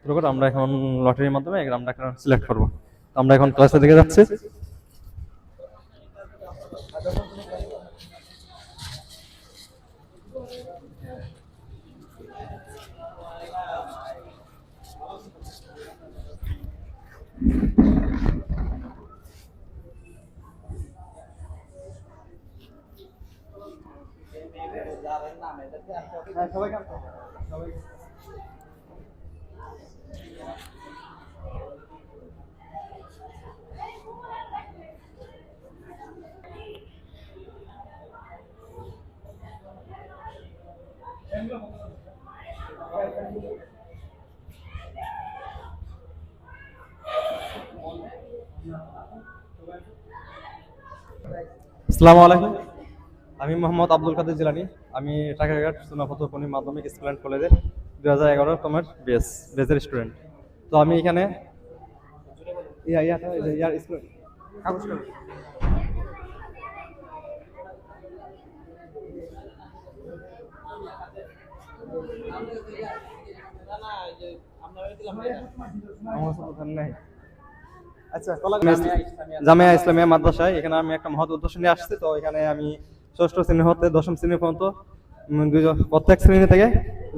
শুরু করে আমরা এখন লটারির মাধ্যমে এখন সিলেক্ট করব। আমরা এখন ক্লাসের দিকে যাচ্ছি। আসসালামু আলাইকুম। আমি মোহাম্মদ আব্দুল কাদের জিলানি। আমি টাকাঘাট সোনাপথ মাধ্যমিক স্কুল অ্যান্ড কলেজে দু হাজার এগারো তোমার বেস বেসের স্টুডেন্ট তো আমি এখানে। আচ্ছা জামিয়া ইসলামিয়া মাদ্রাসায় এখানে আমি একটা মহৎ উদ্দেশ্য নিয়ে আসছি তো এখানে আমি ষষ্ঠ শ্রেণি হতে দশম শ্রেণি পর্যন্ত প্রত্যেক শ্রেণি থেকে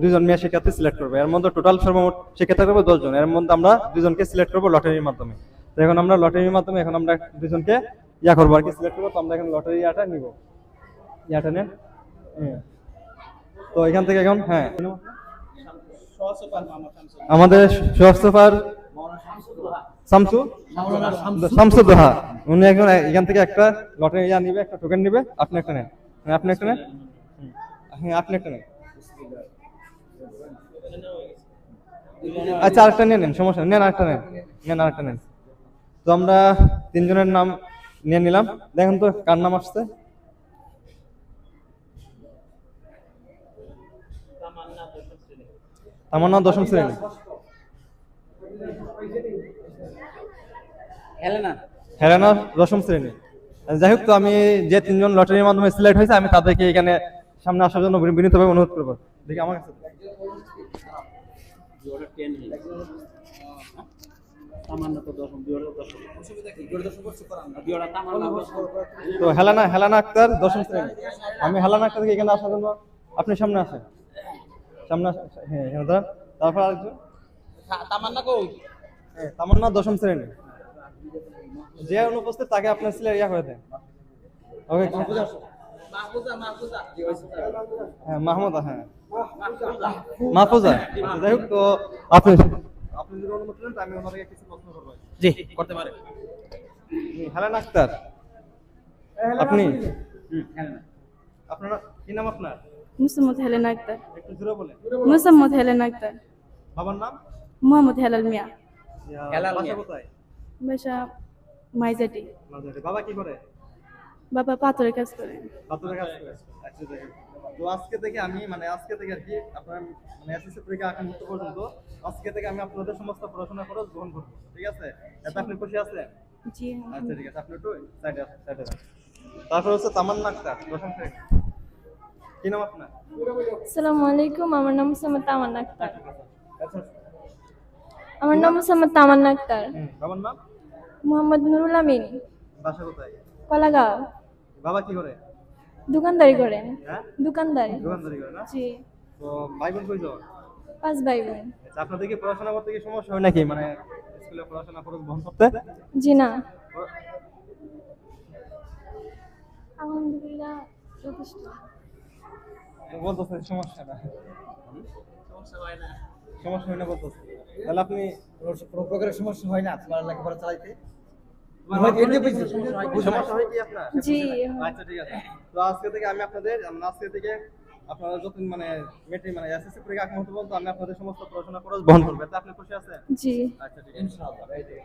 দুইজন মেয়ে শিক্ষার্থী সিলেক্ট করব। এর মধ্যে টোটাল সর্বমোট শিক্ষার্থী করব দশজন। এর মধ্যে আমরা দুজনকে সিলেক্ট করব লটারির মাধ্যমে। তো এখন আমরা লটারির মাধ্যমে এখন আমরা দুজনকে ইয়া করব আর কি সিলেক্ট করব। তো আমরা এখন লটারি ইয়াটা নিব। ইয়াটা নেন। হ্যাঁ। তো এখান থেকে এখন হ্যাঁ। আমাদের সোহার শামসু। শামসুদ্দোহা। উনি একজন এখান থেকে একটা লটারি ইয়া নিবে একটা টোকেন নিবে। আপনি একটা নেন। হ্যাঁ, আপনি একটা নেন। হ্যাঁ আপনি একটা নেন। আচ্ছা আরেকটা নিয়ে নেন সমস্যা। নেন আরেকটা নেন। নেন আরেকটা নেন। তো আমরা তিনজনের নাম নিয়ে নিলাম। দেখেন তো কার নাম আসছে। আমার নাম দশম শ্রেণি। হেলেনা দশম শ্রেণি। যাই হোক তো আমি যে তিনজন লটারির মাধ্যমে সিলেক্ট হয়েছে আমি তাদেরকে এখানে সামনে আসার জন্য বিনীতভাবে অনুরোধ করব। দেখি আমার কাছে। তো হেলানা হেলানা আক্তার দশম শ্রেণি আমি হেলানা আক্তারকে এখানে আসার জন্য আপনি সামনে আসেন সামনে হ্যাঁ এখানে দাঁড়ান। তারপর আরেকজন। হ্যাঁ, তামান্না দশম শ্রেণি যে অনুপস্থিত তাকে আপনার সিলেক্ট ইয়া করে দেন। ওকে হ্যাঁ মাহমুদা হ্যাঁ। মাহফুজা? যাই হোক তো আপনি আপনি যদি অনুমতি দেন আমি ওনাকে কিছু প্রশ্ন করব। জি। করতে পারে। হেলান আক্তার আপনি? আপনার কি নাম আপনার? মুসাম্মদ হেলেন আক্তার একটু জোরে বলেন। মুসাম্মদ হেলেন আক্তার বাবার নাম? মোহাম্মদ হেলাল মিয়া। হেলাল মিয়া। কোথায়? বাসা মাইজাটি। বাবা কি করে? বাবা পাথরের কাজ করে। পাথরের কাজ করে। আচ্ছা। তো আজকে থেকে আমি মানে আজকে থেকে আর কি আপনার মানে এসএসসি পরীক্ষা এখন মুক্ত পর্যন্ত আজকে থেকে আমি আপনাদের সমস্ত পড়াশোনা খরচ গ্রহণ করব ঠিক আছে? এতে আপনি খুশি আছেন? জি আচ্ছা ঠিক আছে আপনি একটু সাইডে সাইডে তারপর হচ্ছে তামান্না আক্তার দশম শ্রেণি কি নাম আপনার? আসসালামু আলাইকুম আমার নাম মোসাম্মদ তামান্না আক্তার। আচ্ছা আমার নাম মোসাম্মদ তামান্না আক্তার। বাবার নাম? মোহাম্মদ নুরুল আমিন। বাসা কোথায়? কলাগাঁও। বাবা কি করে? দোকানদারি করেন? হ্যাঁ দোকানদারি। দোকানদারি করে না? জি। তো ভাই বোন কইছো পাঁচ ভাই বোন আচ্ছা আপনাদের কি পড়াশোনা করতে কি সমস্যা হয় নাকি? মানে স্কুলে পড়াশোনা খরচ বহন করতে? জি না। আলহামদুলিল্লাহ যথেষ্ট। বলতেছে সমস্যা না। সমস্যা হয় না বলতেছে। তাহলে আপনি কোনো প্রকারের সমস্যা হয় না? তোমার লেখাপড়া চালাইতে সমস্যা হয় কি আপনার জি আচ্ছা ঠিক আছে। তো আজকে থেকে আমি আপনাদের আজকে থেকে আপনারা যত মানে মেট্রিক মানে এসএসসি পরীক্ষা আগ পর্যন্ত আমি আপনাদের সমস্ত পড়াশোনা খরচ বহন করব। এতে আপনি খুশি আছেন? জি। আচ্ছা ঠিক আছে।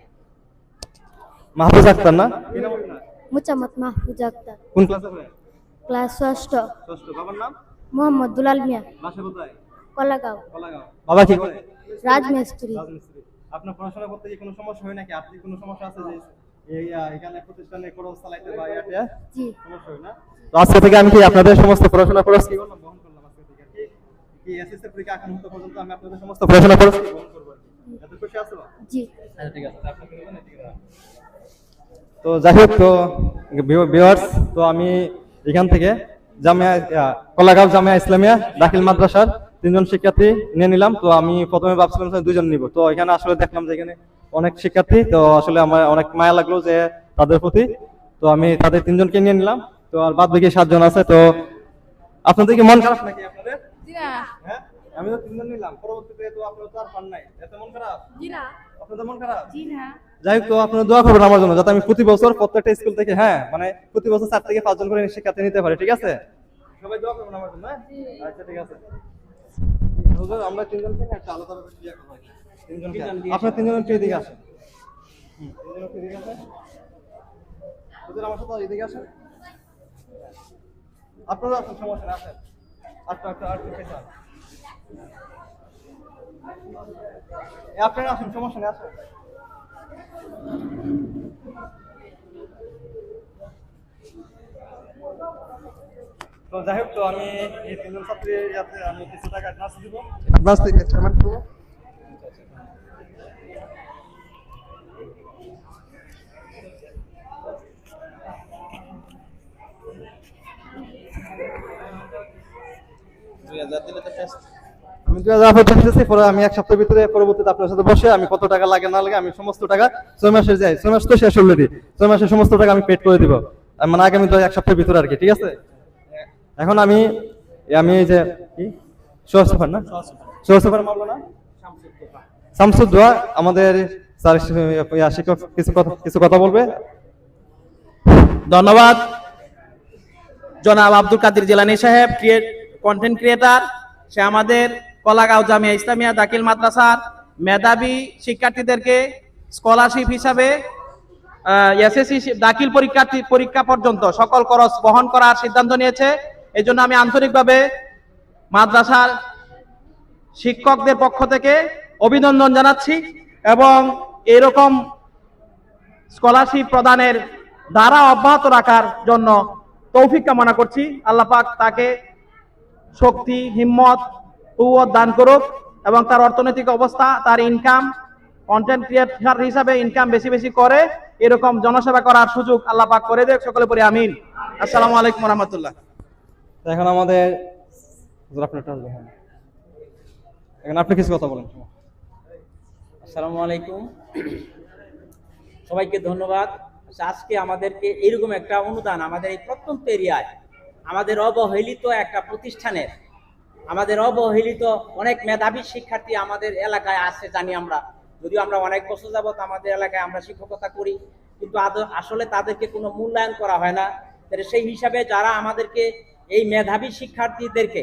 মাহফুজ আক্তার না? কি নাম আপনার? মাহফুজ আক্তার। কোন ক্লাসে? পড়েন ক্লাস ষষ্ঠ। ষষ্ঠ। বাবার নাম? মোহাম্মদ দুলাল মিয়া। বাসা কোথায়? কলাগাঁও। কলাগাঁও। বাবা কি? করে রাজমিস্ত্রি। রাজমিস্ত্রি। আপনার পড়াশোনা করতে কি কোনো সমস্যা হয় নাকি? আপনি কোনো সমস্যা আছে যে? আজকে থেকে আমি কি আপনাদের সমস্ত পড়াশোনা খরচ কি করলাম বহন করলাম আজকে থেকে কি? কি এসএসসি পরীক্ষা এখন পর্যন্ত আমি আপনাদের সমস্ত পড়াশোনা খরচ বহন করব এত খুশি আছো? জি। আচ্ছা ঠিক আছে আপনার তিনজন এদিকে তো যাই হোক তো ভিউয়ার্স তো আমি এখান থেকে জামিয়া কলাগাঁও জামিয়া ইসলামিয়া দাখিল মাদ্রাসার তিনজন শিক্ষার্থী নিয়ে নিলাম। তো আমি প্রথমে ভাবছিলাম দুজন নিব। তো এখানে আসলে দেখলাম যে এখানে অনেক শিক্ষার্থী তো আসলে আমার অনেক মায়া লাগল যে তাদের প্রতি। তো আমি তাদের তিনজনকে নিয়ে নিলাম। তো আর বাদ বাকি সাতজন আছে তো আপনাদের কি মন খারাপ নাকি আপনাদের? হ্যাঁ? আমি তো তিনজন নিলাম পরবর্তীতে তো আপনার তো আর পান নাই। এত মন খারাপ? জি না। আপনাদের মন খারাপ? জি না। যাই হোক তো আপনারা দোয়া করবেন আমার জন্য যাতে আমি প্রতি বছর প্রত্যেকটা স্কুল থেকে হ্যাঁ মানে প্রতি বছর চার থেকে পাঁচজন করে শিক্ষার্থী নিতে পারি ঠিক আছে? সবাই দোয়া করবেন আমার জন্য হ্যাঁ? আচ্ছা ঠিক আছে। হুজুর, আমরা তিনজনকে নিয়ে একটা আলাদা ভাবে বিয়ে করব আরকি। তিনজনকে। আপনার তিনজন এদিকে আসেন। তিনজন আসেন। হুজুর, আমার সাথে এদিকে আসেন। আপনারা আসেন সমস্যা আসেন। আটটা আটটা আটটা পেছান আপনারা আসেন সমস্যা নেই আসেন। তো যাই হোক তো আমি এই তিনজন ছাত্রী যাতে আমি কিছু টাকা অ্যাডভান্স দিব। অ্যাডভান্স থেকে পেমেন্ট করব। দুই হাজার দিলে তো টেস্ট আমি দুই হাজার আঠারো দিতেছি পরে আমি এক সপ্তাহের ভিতরে পরবর্তীতে আপনার সাথে বসে আমি কত টাকা লাগে না লাগে আমি সমস্ত টাকা ছয় মাসে যাই। ছয় মাস তো শেষ অলরেডি ছয় মাসের সমস্ত টাকা আমি পেড করে দিব। মানে আগামী এক সপ্তাহের ভিতরে আর কি ঠিক আছে? এখন আমি আমি এই যে সোহর না? সোহর সফার মারলো না? শামসুদ্দোয়া আমাদের স্যার শিক্ষক কিছু কথা কিছু কথা বলবে? ধন্যবাদ। জনাব আব্দুল কাদির জেলানি সাহেব কন্টেন্ট ক্রিয়েটার সে আমাদের কলাগাঁও জামিয়া ইসলামিয়া দাখিল মাদ্রাসার মেধাবী শিক্ষার্থীদেরকে স্কলারশিপ হিসাবে এসএসসি দাখিল পরীক্ষার্থী পরীক্ষা পর্যন্ত সকল খরচ বহন করার সিদ্ধান্ত নিয়েছে। এই জন্য আমি আন্তরিকভাবে মাদ্রাসার শিক্ষকদের পক্ষ থেকে অভিনন্দন জানাচ্ছি এবং এরকম স্কলারশিপ প্রদানের ধারা অব্যাহত রাখার জন্য তৌফিক কামনা করছি। আল্লাহ পাক তাকে শক্তি, হিম্মত কুয়ত দান করুক এবং তার অর্থনৈতিক অবস্থা, তার ইনকাম কন্টেন্ট ক্রিয়েটার হিসাবে ইনকাম বেশি বেশি করে এরকম জনসেবা করার সুযোগ আল্লাহ পাক করে দেয় সকলে পরে আমিন। আসসালামু আলাইকুম রহমতুল্লাহ। এখন আমাদের হ্যাঁ। এখন আপনি কিছু কথা বলেন। আসসালামু আলাইকুম সবাইকে ধন্যবাদ। আচ্ছা, আজকে আমাদেরকে এরকম একটা অনুদান আমাদের এই প্রত্যন্ত এরিয়ায় আমাদের অবহেলিত একটা প্রতিষ্ঠানের আমাদের অবহেলিত অনেক মেধাবী শিক্ষার্থী আমাদের এলাকায় আছে জানি আমরা। যদিও আমরা অনেক বছর যাবত আমাদের এলাকায় আমরা শিক্ষকতা করি কিন্তু আসলে তাদেরকে কোনো মূল্যায়ন করা হয় না। সেই হিসাবে যারা আমাদেরকে এই মেধাবী শিক্ষার্থীদেরকে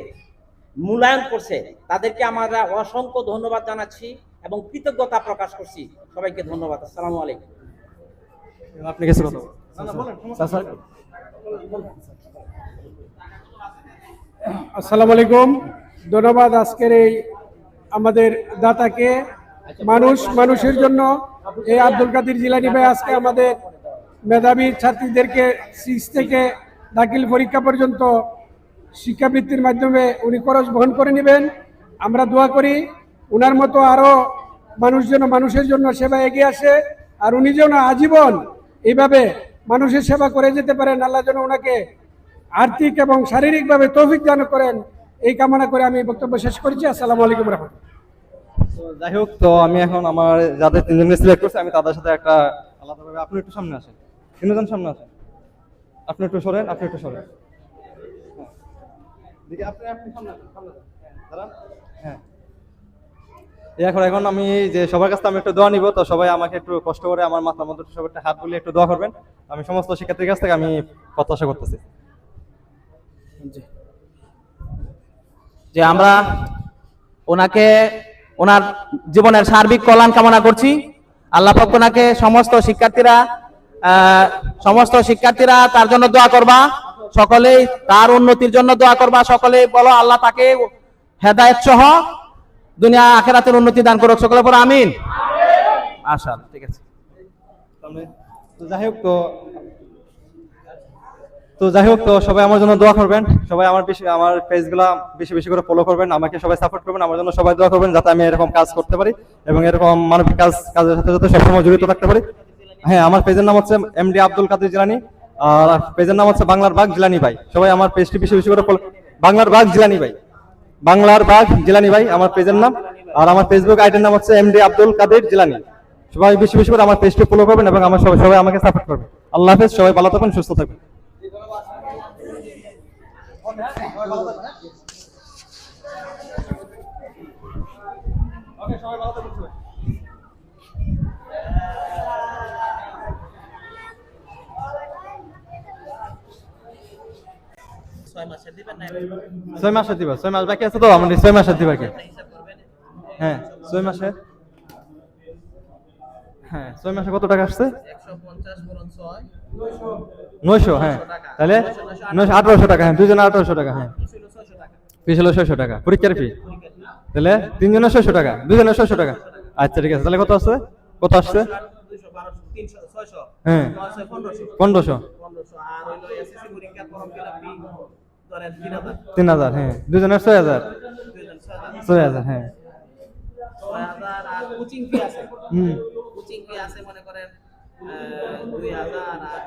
মূল্যায়ন করছে। তাদেরকে আমরা অসংখ্য ধন্যবাদ জানাচ্ছি এবং কৃতজ্ঞতা প্রকাশ করছি। সবাইকে ধন্যবাদ। আসসালামু আলাইকুম। আপনি কিছু কথা নেই। আসসালামু আলাইকুম। ধন্যবাদ আজকের এই আমাদের দাতাকে। মানুষ মানুষের জন্য এই আব্দুল কাদের জিলানি ভাই আজকে আমাদের মেধাবী ছাত্রীদেরকে সিক্স থেকে দাখিল পরীক্ষা পর্যন্ত শিক্ষাবৃত্তির মাধ্যমে উনি খরচ বহন করে নেবেন। আমরা দোয়া করি উনার মতো আরও মানুষ যেন মানুষের জন্য সেবা এগিয়ে আসে আর উনি যেন আজীবন এইভাবে মানুষের সেবা করে যেতে পারেন, আল্লাহ যেন ওনাকে আর্থিক এবং শারীরিকভাবে তৌফিক দান করেন। এই কামনা করে আমি বক্তব্য শেষ করছি। আসসালামু আলাইকুম রহমতুল্লাহ। যাই হোক, তো আমি এখন আমার যাদের তিনজনকে সিলেক্ট করছি, আমি তাদের সাথে একটা আলাদাভাবে, আপনি একটু সামনে আসেন। তিনজন সামনে আসেন। আপনি একটু সরেন, আপনি একটু সরেন। দিকে আপনি আপনি সামনে সামনে হ্যাঁ, দাঁড়ান। হ্যাঁ। এখন এখন আমি যে সবার কাছে আমি একটু দোয়া নিব তো সবাই আমাকে একটু কষ্ট করে আমার মাথার মধ্যে সবাই একটা হাত বুলিয়ে একটু দোয়া করবেন। আমি সমস্ত শিক্ষার্থীর কাছ থেকে আমি প্রত্যাশা করতেছি। যে আমরা ওনাকে ওনার জীবনের সার্বিক কল্যাণ কামনা করছি। আল্লাহ পাক ওনাকে সমস্ত শিক্ষার্থীরা সমস্ত শিক্ষার্থীরা তার জন্য দোয়া করবা। সকলেই তার উন্নতির জন্য দোয়া করবা, সকলেই বলো আল্লাহ তাকে হেদায়েত সহ দুনিয়া আখেরাতের উন্নতি দান করুক। সকলে পর আমিন। আশা ঠিক আছে। যাই হোক তো তো যাই হোক তো, সবাই আমার জন্য দোয়া করবেন। সবাই আমার বেশি, আমার পেজগুলা বেশি বেশি করে ফলো করবেন, আমাকে সবাই সাপোর্ট করবেন, আমার জন্য সবাই দোয়া করবেন যাতে আমি এরকম কাজ করতে পারি এবং এরকম মানবিক কাজ, কাজের সাথে সাথে সবসময় জড়িত থাকতে পারি। হ্যাঁ আমার পেজের নাম হচ্ছে এমডি আব্দুল কাদের জিলানি আর পেজের নাম হচ্ছে বাংলার বাঘ জিলানি ভাই। সবাই আমার পেজটি বেশি বেশি করে বাংলার বাঘ জিলানি ভাই। বাংলার বাঘ জিলানি ভাই, আমার পেজের নাম। আর আমার ফেসবুক আইডির নাম হচ্ছে এমডি আব্দুল কাদের জিলানি সবাই বেশি বেশি করে আমার পেজটি ফলো করবেন এবং আমার সবাই সবাই আমাকে সাপোর্ট করবেন। আল্লাহ হাফেজ, সবাই ভালো থাকবেন সুস্থ থাকবেন ছয় মাসের দিবা ছয় মাস বাকি আছে তো আমাদের ছয় মাসের দিবা কি? হ্যাঁ ছয় মাসে? হ্যাঁ ছয় মাসে কত টাকা আসছে? নয়শো হ্যাঁ। তাহলে নয়শো আঠারোশো টাকা হ্যাঁ দুজনে আঠারোশো টাকা হ্যাঁ। ফিস হলো ছয়শো টাকা। পরীক্ষার ফি তাহলে তিনজনের ছয়শো টাকা দুজনের ছয়শো টাকা। আচ্ছা ঠিক আছে তাহলে কত আসছে? কত আসছে? হ্যাঁ। পনেরোশো। পনেরোশো। তিন হাজার হ্যাঁ। দুজনের ছয় হাজার। ছয় হাজার হ্যাঁ। ছয় হাজার আর কোচিং আছে? হুম। কোচিং ফি আছে মনে করেন দুই হাজার আর